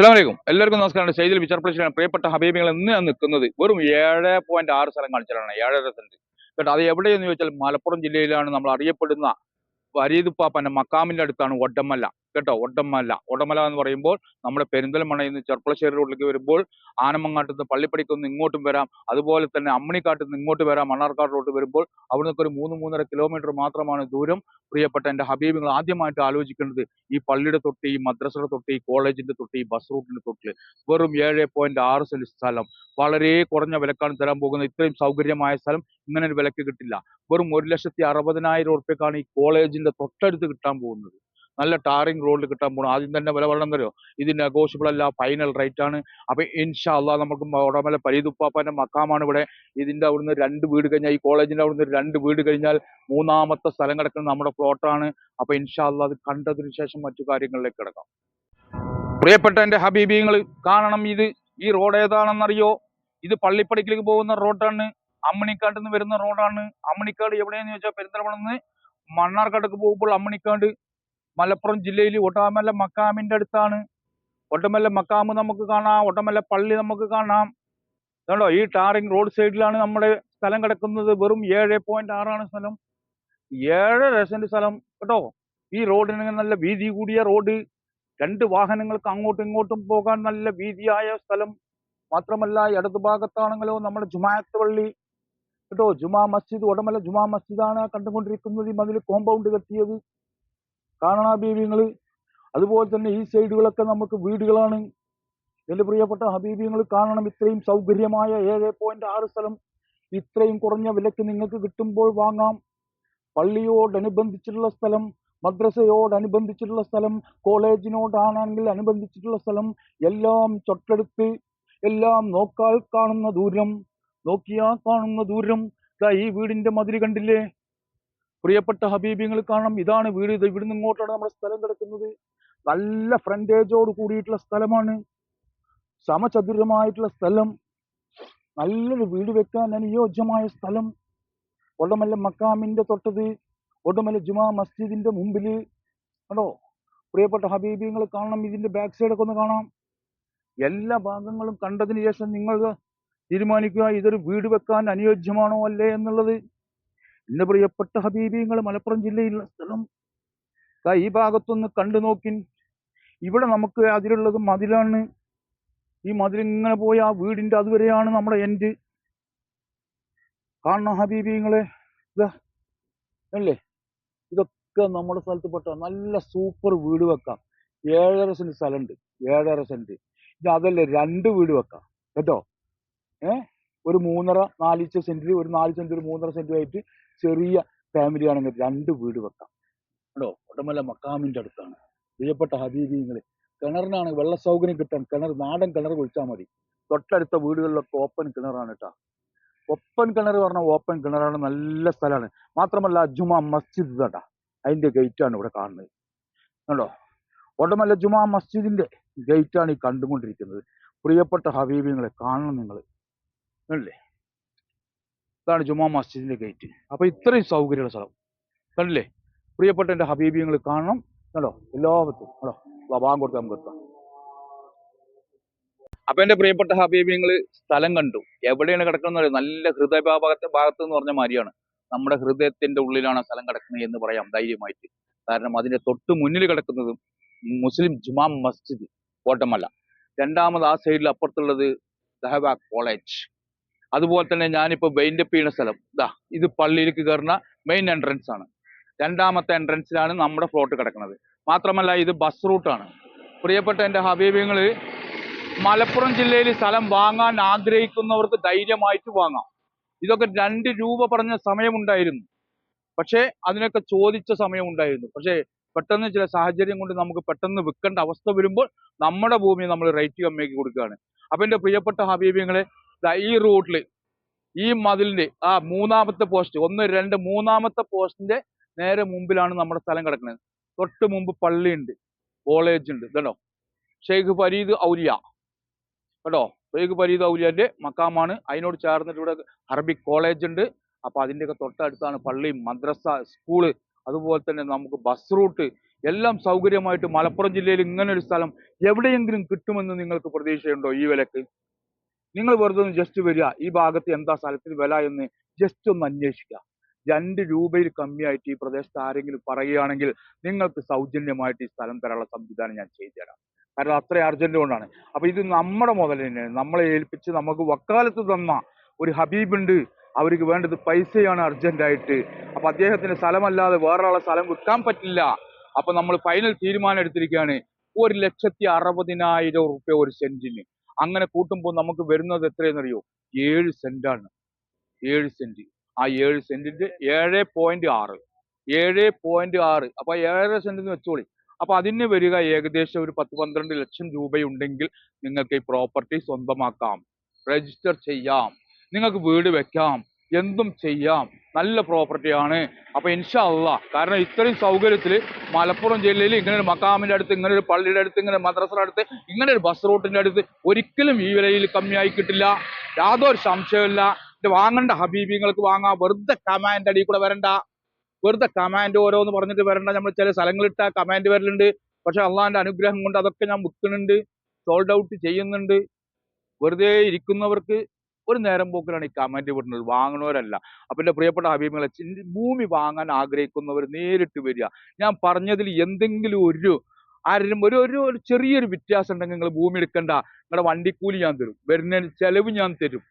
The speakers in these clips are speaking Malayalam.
അസ്സാം വലൈക്കും എല്ലാവർക്കും നമസ്കാരം സൈദിൽ വിചാർപ്രശ്നം പ്രിയപ്പെട്ട ഹബീബികൾ ഇന്ന് ഞാൻ നിൽക്കുന്നത് വെറും ഏഴ് പോയിന്റ് ആറ് സ്ഥലം കാണിച്ചാലാണ്. ഏഴര സെന്റ് കേട്ടോ അത് എവിടെയെന്ന് ചോദിച്ചാൽ മലപ്പുറം ജില്ലയിലാണ് നമ്മൾ അറിയപ്പെടുന്ന വരീതുപ്പാപ്പന്റെ മക്കാമിന്റെ അടുത്താണ് ഒഡമ്മല കേട്ടോ ഒട്ടമല ഒടമല എന്ന് പറയുമ്പോൾ നമ്മുടെ പെരിന്തൽമണ്ണയിൽ നിന്ന് ചെർപ്പളശ്ശേരി റോഡിലേക്ക് വരുമ്പോൾ ആനമങ്ങാട്ട് നിന്ന് പള്ളിപ്പടിക്ക് നിന്ന് ഇങ്ങോട്ടും വരാം. അതുപോലെ തന്നെ അമ്മണിക്കാട്ടിൽ നിന്ന് ഇങ്ങോട്ട് വരാം. മണ്ണാർക്കാട് റോഡ് വരുമ്പോൾ അവിടെ നിന്നൊക്കെ ഒരു മൂന്ന് മൂന്നര കിലോമീറ്റർ മാത്രമാണ് ദൂരം. പ്രിയപ്പെട്ട എന്റെ ഹബീബുകൾ ആദ്യമായിട്ട് ആലോചിക്കേണ്ടത് ഈ പള്ളിയുടെ തൊട്ട് ഈ മദ്രസയുടെ തൊട്ട് ഈ കോളേജിന്റെ തൊട്ട് ഈ ബസ് റൂട്ടിന്റെ തൊട്ട് വെറും ഏഴ് പോയിന്റ് ആറ് സെന്റ് സ്ഥലം. വളരെ കുറഞ്ഞ വിലക്കാണ് തരാൻ പോകുന്നത്. ഇത്രയും സൗകര്യമായ സ്ഥലം ഇങ്ങനെ ഒരു വിലക്ക് കിട്ടില്ല. വെറും ഒരു ലക്ഷത്തി അറുപതിനായിരം ഉറുപ്പ്യക്കാണ് ഈ കോളേജിന്റെ തൊട്ടടുത്ത് കിട്ടാൻ പോകുന്നത്. നല്ല ടാറിംഗ് റോഡിൽ കിട്ടാൻ പോകണം ആദ്യം തന്നെ വില പറയണം തരുമോ ഇത് നെഗോഷ്യബിൾ അല്ല ഫൈനൽ റേറ്റ് ആണ്. അപ്പൊ ഇൻഷാ അല്ലാ നമുക്ക് ഉടമല പരീതുപ്പാപ്പന്റെ മക്കാമാണ് ഇവിടെ. ഇതിന്റെ അവിടുന്ന് രണ്ട് വീട് കഴിഞ്ഞാൽ ഈ കോളേജിന്റെ അവിടുന്ന് രണ്ട് വീട് കഴിഞ്ഞാൽ മൂന്നാമത്തെ സ്ഥലം കിടക്കുന്നത് നമ്മുടെ പ്ലോട്ടാണ് അപ്പൊ ഇൻഷാ അല്ലാ അത് കണ്ടതിന് ശേഷം മറ്റു കാര്യങ്ങളിലേക്ക് കിടക്കാം. പ്രിയപ്പെട്ട എന്റെ ഹബീബിങ്ങൾ കാണണം ഇത്. ഈ റോഡ് ഏതാണെന്നറിയോ? ഇത് പള്ളിപ്പടിക്കലേക്ക് പോകുന്ന റോഡാണ് അമ്മണിക്കാട്ടിൽ നിന്ന് വരുന്ന റോഡാണ് അമ്മണിക്കാട് എവിടെയാന്ന് ചോദിച്ചാൽ പെരിന്തൽമണ്ണ നിന്ന്. മണ്ണാർക്കാട്ടേക്ക് പോകുമ്പോൾ അമ്മണിക്കാട് മലപ്പുറം ജില്ലയിൽ ഒട്ടാമല മക്കാമിന്റെ അടുത്താണ്. ഒട്ടമല്ല മക്കാമ് നമുക്ക് കാണാം ഒട്ടമല്ല പള്ളി നമുക്ക് കാണാം. കണ്ടോ? ഈ ടാറിംഗ് റോഡ് സൈഡിലാണ് നമ്മുടെ സ്ഥലം കിടക്കുന്നത്. വെറും ഏഴ് പോയിന്റ് ആറാണ് സ്ഥലം. ഏഴര സെന്റ് സ്ഥലം. കേട്ടോ? ഈ റോഡിന് നല്ല വീതി കൂടിയ റോഡ്. രണ്ട് വാഹനങ്ങൾക്ക് അങ്ങോട്ടും ഇങ്ങോട്ടും പോകാൻ നല്ല വീതിയായ സ്ഥലം. മാത്രമല്ല ഇടതു ഭാഗത്താണെങ്കിലോ നമ്മുടെ ജുമാഅത്ത് പള്ളി. കേട്ടോ? ജുമാ മസ്ജിദ് ഉടമല ജുമാ മസ്ജിദാണ് കണ്ടുകൊണ്ടിരിക്കുന്നത്. ഈ മതിൽ കോമ്പൗണ്ട് കെട്ടിയത്. കാണണ ഹബീബിങ്ങൾ അതുപോലെ തന്നെ ഈ സൈഡുകളൊക്കെ നമുക്ക് വീടുകളാണ്. എന്റെ പ്രിയപ്പെട്ട ഹബീബിങ്ങൾ കാണണം. ഇത്രയും സൗകര്യമായ ഏഴ് പോയിന്റ് ആറ് സ്ഥലം ഇത്രയും കുറഞ്ഞ വിലക്ക് നിങ്ങൾക്ക് കിട്ടുമ്പോൾ വാങ്ങാം. പള്ളിയോടനുബന്ധിച്ചിട്ടുള്ള സ്ഥലം മദ്രസയോടനുബന്ധിച്ചിട്ടുള്ള സ്ഥലം കോളേജിനോടാണെങ്കിൽ അനുബന്ധിച്ചിട്ടുള്ള സ്ഥലം എല്ലാം തൊട്ടടുത്ത് എല്ലാം നോക്കാൽ കാണുന്ന ദൂരം. നോക്കിയാൽ കാണുന്ന ദൂരം. ഈ വീടിന്റെ മതിൽ കണ്ടില്ലേ? പ്രിയപ്പെട്ട ഹബീബിങ്ങൾ കാണണം. ഇതാണ് വീട്. ഇത് ഇവിടുന്ന് ഇങ്ങോട്ടാണ് നമ്മുടെ സ്ഥലം കിടക്കുന്നത്. നല്ല ഫ്രണ്ടേജോട് കൂടിയിട്ടുള്ള സ്ഥലമാണ്. സമചതുരമായിട്ടുള്ള സ്ഥലം. നല്ലൊരു വീട് വെക്കാൻ അനുയോജ്യമായ സ്ഥലം. ഒടമല്ല മക്കാമിന്റെ തൊട്ടത്. ഒടമല്ല ജുമാ മസ്ജിദിന്റെ മുമ്പിൽ. കണ്ടോ? പ്രിയപ്പെട്ട ഹബീബിങ്ങൾ കാണണം. ഇതിന്റെ ബാക്ക് സൈഡൊക്കെ ഒന്ന് കാണാം. എല്ലാ ഭാഗങ്ങളും കണ്ടതിന് ശേഷം നിങ്ങൾ തീരുമാനിക്കുക ഇതൊരു വീട് വെക്കാൻ അനുയോജ്യമാണോ അല്ലേ എന്നുള്ളത്. എന്റെ പ്രിയപ്പെട്ട ഹബീബിങ്ങൾ മലപ്പുറം ജില്ലയിലുള്ള സ്ഥലം. ഈ ഭാഗത്തൊന്ന് കണ്ടു നോക്കി ഇവിടെ നമുക്ക് അതിലുള്ളത് മതിലാണ്. ഈ മതിൽ ഇങ്ങനെ പോയി ആ വീടിന്റെ അതുവരെയാണ് നമ്മുടെ എൻഡ് കാണണം ഹബീബിങ്ങളെ. അല്ലേ ഇതൊക്കെ നമ്മുടെ സ്ഥലത്ത് പെട്ട. നല്ല സൂപ്പർ വീട് വെക്കാം. ഏഴര സെന്റ് സ്ഥലമുണ്ട് ഏഴര സെന്റ്. ഇത് അതല്ലേ രണ്ട് വീട് വെക്കാം. കേട്ടോ? ഏ? ഒരു മൂന്നര നാലിച്ച സെന്റിൽ ഒരു നാല് സെന്റ് ഒരു മൂന്നര സെന്റും ആയിട്ട് ചെറിയ ഫാമിലി ആണെങ്കിൽ രണ്ട് വീട് വെക്കാം. കേട്ടോ ഒട്ടമല്ല മക്കാമിന്റെ അടുത്താണ്. പ്രിയപ്പെട്ട ഹബീബിങ്ങൾ കിണറിനാണ് വെള്ള സൗകര്യം കിട്ടാൻ കിണർ നാടൻ കിണർ കുഴിച്ചാൽ മതി. തൊട്ടടുത്ത വീടുകളിലൊക്കെ ഓപ്പൺ കിണറാണ് കേട്ടോ ഓപ്പൺ കിണർ പറഞ്ഞാൽ ഓപ്പൺ കിണറാണ് നല്ല സ്ഥലമാണ്. മാത്രമല്ല ജുമാ മസ്ജിദ് കേട്ടാ അതിന്റെ ഗേറ്റാണ് ഇവിടെ കാണുന്നത്. കണ്ടോ? ഒട്ടമല്ല ജുമാ മസ്ജിദിന്റെ ഗേറ്റാണ് ഈ കണ്ടുകൊണ്ടിരിക്കുന്നത്. പ്രിയപ്പെട്ട ഹബീബിങ്ങളെ കാണണം നിങ്ങൾ. കണ്ടില്ലേ ഇതാണ് ജുമാ മസ്ജിദിന്റെ ഗേറ്റ് അപ്പോൾ ഇത്രയും സൗകര്യമുള്ള സ്ഥലം. കണ്ടില്ലേ? പ്രിയപ്പെട്ട എന്റെ ഹബീബിയങ്ങൾ കാണണം. കണ്ടോ? എല്ലാവർക്കും. കണ്ടോ? ഭാഗം കൊടുത്ത് നമുക്ക് എത്താം. അപ്പം എന്റെ പ്രിയപ്പെട്ട ഹബീബിയങ്ങൾ സ്ഥലം കണ്ടു. എവിടെയാണ് കിടക്കുന്നത് നല്ല ഹൃദയ ഭാഗത്ത് എന്ന് പറഞ്ഞ മാതിരിയാണ്. നമ്മുടെ ഹൃദയത്തിന്റെ ഉള്ളിലാണ് സ്ഥലം കിടക്കുന്നത് എന്ന് പറയാം ധൈര്യമായിട്ട്. കാരണം അതിന്റെ തൊട്ട് മുന്നിൽ കിടക്കുന്നതും മുസ്ലിം ജുമാ മസ്ജിദ്. കോട്ടമല്ല രണ്ടാമത് ആ സൈഡിൽ അപ്പുറത്തുള്ളത് ദഹബ കോളേജ് അതുപോലെ തന്നെ ഞാനിപ്പോൾ വെയിന്റെ ചെയ്യുന്ന സ്ഥലം. ഇതാ ഇത് പള്ളിയിലേക്ക് കയറുന്ന മെയിൻ എൻട്രൻസ് ആണ്. രണ്ടാമത്തെ എൻട്രൻസിലാണ് നമ്മുടെ ഫ്ലോട്ട് കിടക്കുന്നത്. മാത്രമല്ല ഇത് ബസ് റൂട്ടാണ് പ്രിയപ്പെട്ട എന്റെ ഹബീബിങ്ങൾ മലപ്പുറം ജില്ലയിൽ സ്ഥലം വാങ്ങാൻ ആഗ്രഹിക്കുന്നവർക്ക് ധൈര്യമായിട്ട് വാങ്ങാം. ഇതൊക്കെ രണ്ട് രൂപ പറഞ്ഞ സമയമുണ്ടായിരുന്നു. പക്ഷേ അതിനൊക്കെ ചോദിച്ച സമയമുണ്ടായിരുന്നു. പക്ഷേ പെട്ടെന്ന് ചില സാഹചര്യം കൊണ്ട് നമുക്ക് പെട്ടെന്ന് വിൽക്കേണ്ട അവസ്ഥ വരുമ്പോൾ നമ്മുടെ ഭൂമി നമ്മൾ റേറ്റ് കമ്മിയാക്കി കൊടുക്കുകയാണ്. അപ്പൊ എന്റെ പ്രിയപ്പെട്ട ഹബീബിങ്ങളെ ഈ റൂട്ടിൽ ഈ മതിലിന്റെ ആ മൂന്നാമത്തെ പോസ്റ്റ് ഒന്ന് രണ്ട് മൂന്നാമത്തെ പോസ്റ്റിന്റെ നേരെ മുമ്പിലാണ് നമ്മുടെ സ്ഥലം കിടക്കുന്നത്. തൊട്ട് മുമ്പ് പള്ളിയുണ്ട് കോളേജ് ഉണ്ട് ഇതുണ്ടോ ഷെയ്ഖ് ഫരീദ് ഔലിയ കേട്ടോ ഷെയ്ഖ് ഫരീദ് ഔലിയന്റെ മക്കാമാണ്. അതിനോട് ചേർന്നിട്ട് ഇവിടെ അറബിക് കോളേജ് ഉണ്ട്. അപ്പൊ അതിന്റെയൊക്കെ തൊട്ടടുത്താണ് പള്ളി മദ്രസ സ്കൂൾ അതുപോലെ തന്നെ നമുക്ക് ബസ് റൂട്ട് എല്ലാം സൗകര്യമായിട്ട് മലപ്പുറം ജില്ലയിൽ ഇങ്ങനെ ഒരു സ്ഥലം എവിടെയെങ്കിലും കിട്ടുമെന്ന് നിങ്ങൾക്ക് പ്രതീക്ഷയുണ്ടോ ഈ വിലക്ക്? നിങ്ങൾ വെറുതെ ഒന്ന് ജസ്റ്റ് വരിക. ഈ ഭാഗത്ത് എന്താ സ്ഥലത്തിന് വില എന്ന് ജസ്റ്റ് ഒന്ന് അന്വേഷിക്കുക. രണ്ട് രൂപയിൽ കമ്മിയായിട്ട് ഈ പ്രദേശത്ത് ആരെങ്കിലും പറയുകയാണെങ്കിൽ നിങ്ങൾക്ക് സൗജന്യമായിട്ട് ഈ സ്ഥലം തരാനുള്ള സംവിധാനം ഞാൻ ചെയ്തു തരാം. കാരണം അത്ര അർജന്റ് കൊണ്ടാണ്. അപ്പൊ ഇത് നമ്മുടെ മുതൽ തന്നെയാണ്. നമ്മളെ ഏൽപ്പിച്ച് നമുക്ക് വക്കാലത്ത് തന്ന ഒരു ഹബീബുണ്ട്. അവർക്ക് വേണ്ടത് പൈസയാണ് അർജന്റായിട്ട് അപ്പൊ അദ്ദേഹത്തിന് സ്ഥലമല്ലാതെ വേറൊരാളെ സ്ഥലം വിൽക്കാൻ പറ്റില്ല. അപ്പൊ നമ്മൾ ഫൈനൽ തീരുമാനം എടുത്തിരിക്കുകയാണ്. ഒരു ലക്ഷത്തി അറുപതിനായിരം റുപ്യ ഒരു സെന്റിന് അങ്ങനെ കൂട്ടുമ്പോൾ നമുക്ക് വരുന്നത് എത്രയെന്നറിയോ? ഏഴ് സെന്റാണ്. ഏഴ് സെന്റ്. ആ ഏഴ് സെന്റിന്റെ ഏഴ് പോയിന്റ് ആറ്. ഏഴ് പോയിന്റ് ആറ്. അപ്പൊ ഏഴര സെന്റ് എന്ന് വെച്ചോളി. അപ്പൊ അതിന് വരിക ഏകദേശം ഒരു പത്ത് പന്ത്രണ്ട് ലക്ഷം രൂപയുണ്ടെങ്കിൽ നിങ്ങൾക്ക് ഈ പ്രോപ്പർട്ടി സ്വന്തമാക്കാം. രജിസ്റ്റർ ചെയ്യാം. നിങ്ങൾക്ക് വീട് വെക്കാം. എന്തും ചെയ്യാം. നല്ല പ്രോപ്പർട്ടിയാണ് അപ്പൊ ഇൻഷാ അള്ളാ കാരണം ഇത്രയും സൗകര്യത്തിൽ മലപ്പുറം ജില്ലയിൽ ഇങ്ങനെ ഒരു മക്കാമിന്റെ അടുത്ത് ഇങ്ങനെ ഒരു പള്ളിയുടെ അടുത്ത് ഇങ്ങനെ മദ്രസയുടെ അടുത്ത് ഇങ്ങനെ ഒരു ബസ് റൂട്ടിന്റെ അടുത്ത് ഒരിക്കലും ഈ വിലയിൽ കമ്മിയായി കിട്ടില്ല. യാതൊരു സംശയമില്ല ഇത് വാങ്ങണ്ട ഹബീബിങ്ങൾക്ക് വാങ്ങാം. വെറുതെ കമാൻഡ് അടി കൂടെ വരണ്ട. വെറുതെ കമാൻഡ് ഓരോന്ന് പറഞ്ഞിട്ട് വരണ്ട. നമ്മൾ ചില സ്ഥലങ്ങളിട്ട കമാൻഡ് വരലുണ്ട്. പക്ഷെ അള്ളാഹിന്റെ അനുഗ്രഹം കൊണ്ട് അതൊക്കെ ഞാൻ വിൽക്കുന്നുണ്ട് സോൾഡ് ഔട്ട് ചെയ്യുന്നുണ്ട്. വെറുതെ ഇരിക്കുന്നവർക്ക് ഒരു നേരം പോക്കിലാണ് ഈ കമന്റ് വിടുന്നത്. വാങ്ങണവരല്ല അപ്പൊ എന്റെ പ്രിയപ്പെട്ട ഹബീബുകളെ ഭൂമി വാങ്ങാൻ ആഗ്രഹിക്കുന്നവർ നേരിട്ട് വരിക. ഞാൻ പറഞ്ഞതിൽ എന്തെങ്കിലും ഒരു ആരും ഒരു ഒരു ഒരു ചെറിയൊരു വ്യത്യാസം ഉണ്ടെങ്കിൽ നിങ്ങൾ ഭൂമി എടുക്കണ്ട. നിങ്ങളുടെ വണ്ടിക്കൂലി ഞാൻ തരും. വരുന്നതിന് ചെലവ് ഞാൻ തരും.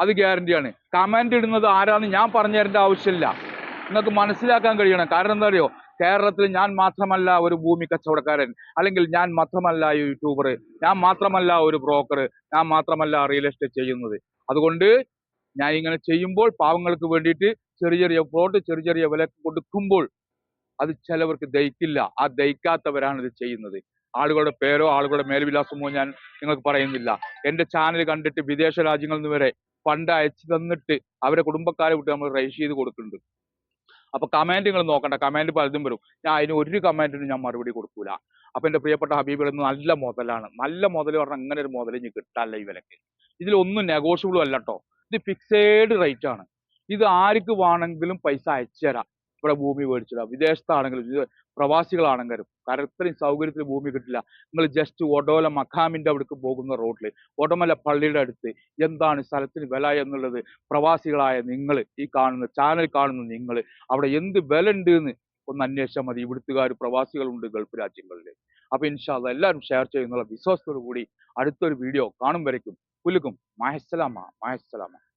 അത് ഗ്യാരണ്ടിയാണ് കമന്റ് ഇടുന്നത് ആരാണെന്ന് ഞാൻ പറഞ്ഞു തരേണ്ട ആവശ്യമില്ല. നിങ്ങൾക്ക് മനസ്സിലാക്കാൻ കഴിയണം. കാരണം എന്താ അറിയോ? കേരളത്തിൽ ഞാൻ മാത്രമല്ല ഒരു ഭൂമി കച്ചവടക്കാരൻ. അല്ലെങ്കിൽ ഞാൻ മാത്രമല്ല യൂട്യൂബർ ഞാൻ മാത്രമല്ല ഒരു ബ്രോക്കർ ഞാൻ മാത്രമല്ല റിയൽ എസ്റ്റേറ്റ് ചെയ്യുന്നത്. അതുകൊണ്ട് ഞാൻ ഇങ്ങനെ ചെയ്യുമ്പോൾ പാവങ്ങൾക്ക് വേണ്ടിയിട്ട് ചെറിയ ചെറിയ പ്ലോട്ട് ചെറിയ ചെറിയ വില കൊടുക്കുമ്പോൾ അത് ചിലവർക്ക് ദഹിക്കില്ല. ആ ദഹിക്കാത്തവരാണ് ഇത് ചെയ്യുന്നത്. ആളുകളുടെ പേരോ ആളുകളുടെ മേൽവിലാസമോ ഞാൻ നിങ്ങൾക്ക് പറയുന്നില്ല. എന്റെ ചാനൽ കണ്ടിട്ട് വിദേശ രാജ്യങ്ങളിൽ നിന്ന് വരെ ഫണ്ട് അയച്ചു തന്നിട്ട് അവരെ കുടുംബക്കാരെ വിട്ട് നമ്മൾ റൈസ് ചെയ്ത് കൊടുക്കുന്നുണ്ട്. അപ്പൊ കമാൻഡ് നിങ്ങൾ നോക്കണ്ട. കമന്റ് പലതും വരും. ഞാൻ അതിന് ഒരു കമന്റിനും ഞാൻ മറുപടി കൊടുക്കൂല. അപ്പൊ എന്റെ പ്രിയപ്പെട്ട ഹബീബ് എന്ന് നല്ല മുതലാണ്. നല്ല മുതൽ പറഞ്ഞാൽ അങ്ങനെ ഒരു മുതൽ ഇനി കിട്ടാല്ല ഈ വിലക്ക്. ഇതിലൊന്നും നെഗോഷ്യബിളും അല്ല കേട്ടോ ഇത് ഫിക്സഡ് റേറ്റ് ആണ്. ഇത് ആർക്ക് വേണമെങ്കിലും പൈസ അയച്ചു തരാം. ഇവിടെ ഭൂമി മേടിച്ചിടാം. വിദേശത്താണെങ്കിലും പ്രവാസികളാണെങ്കിലും. കാരണം ഇത്രയും സൗകര്യത്തിൽ ഭൂമി കിട്ടില്ല. നിങ്ങൾ ജസ്റ്റ് ഒടോല മഖാമിന്റെ അവിടേക്ക് പോകുന്ന റോഡിൽ ഒടമല പള്ളിയുടെ അടുത്ത് എന്താണ് സ്ഥലത്തിന് വില എന്നുള്ളത് പ്രവാസികളായ നിങ്ങൾ ഈ കാണുന്ന ചാനൽ കാണുന്ന നിങ്ങൾ അവിടെ എന്ത് വില ഉണ്ട് എന്ന് ഒന്ന് അന്വേഷിച്ചാൽ മതി. ഇവിടുത്തുകാർ പ്രവാസികളുണ്ട് ഗൾഫ് രാജ്യങ്ങളിൽ. അപ്പൊ ഇൻഷാല്ല എല്ലാവരും ഷെയർ ചെയ്യുന്നുള്ള വിശ്വാസത്തോടു കൂടി അടുത്തൊരു വീഡിയോ കാണും വരയ്ക്കും. പുലുക്കും മാഹസ്സലാമ മാഹസ്സലാമ